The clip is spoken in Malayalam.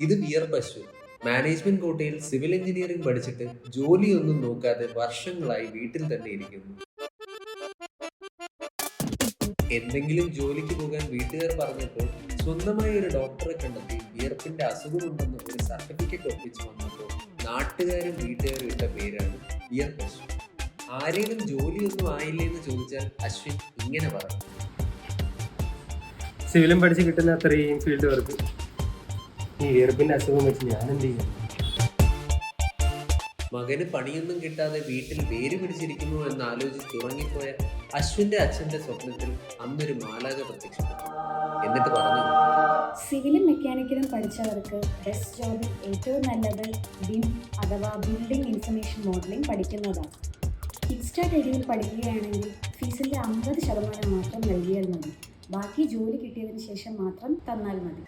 ഇത് വിയർപ്പ് അശ്വിൻ മാനേജ്മെന്റ് കോട്ടയിൽ സിവിൽ എഞ്ചിനീയറിംഗ് പഠിച്ചിട്ട് ജോലിയൊന്നും നോക്കാതെ വർഷങ്ങളായി വീട്ടിൽ തന്നെ ഇരിക്കുന്നു. എന്തെങ്കിലും ജോലിക്ക് പോകാൻ വീട്ടുകാർ പറഞ്ഞപ്പോൾ സ്വന്തമായി ഒരു ഡോക്ടറെ കണ്ടെത്തി വിയർപ്പിന്റെ അസുഖമുണ്ടെന്ന് ഒരു സർട്ടിഫിക്കറ്റ് ഒപ്പിച്ച് വന്നപ്പോൾ നാട്ടുകാരും വീട്ടുകാരും ഇട്ട പേരാണ് വിയർപ്പ് അശ്വിൻ ആരെങ്കിലും ജോലിയൊന്നും ആയില്ലേ എന്ന് ചോദിച്ചാൽ അശ്വിൻ ഇങ്ങനെ പറഞ്ഞു സിവിലും പഠിച്ച് കിട്ടുന്ന അത്രയും ഫീൽഡ് വർക്ക് വിയർപ്പിന്റെ അസുഖം വെച്ച് ഞാൻ എന്ത് ചെയ്യും മകന് പണിയൊന്നും കിട്ടാതെ വീട്ടിൽ വേര് പിടിച്ചിരിക്കുന്നു എന്ന് ആലോചിച്ച് ഉറങ്ങിപ്പോയ അശ്വിന്റെ അച്ഛന്റെ സ്വപ്നത്തിൽ അന്നൊരു മാലാക പ്രത്യക്ഷപ്പെട്ടു. എന്നിട്ട് പറഞ്ഞു സിവിലും മെക്കാനിക്കലും പഠിച്ചവർക്ക് ബെസ്റ്റ് ജോബിൽ ഏറ്റവും നല്ലത് ബിം അഥവാ ബിൽഡിംഗ് ഇൻഫർമേഷൻ മോഡലിംഗ് പഠിക്കുന്നതാണ്. കിക്സ്റ്റാർട്ട് എഡിയിൽ പഠിക്കുകയാണെങ്കിൽ ഫീസിന്റെ അമ്പത് ശതമാനം മാത്രം നൽകിയാൽ മതി. ബാക്കി ജോലി കിട്ടിയതിന് ശേഷം മാത്രം തന്നാൽ മതി.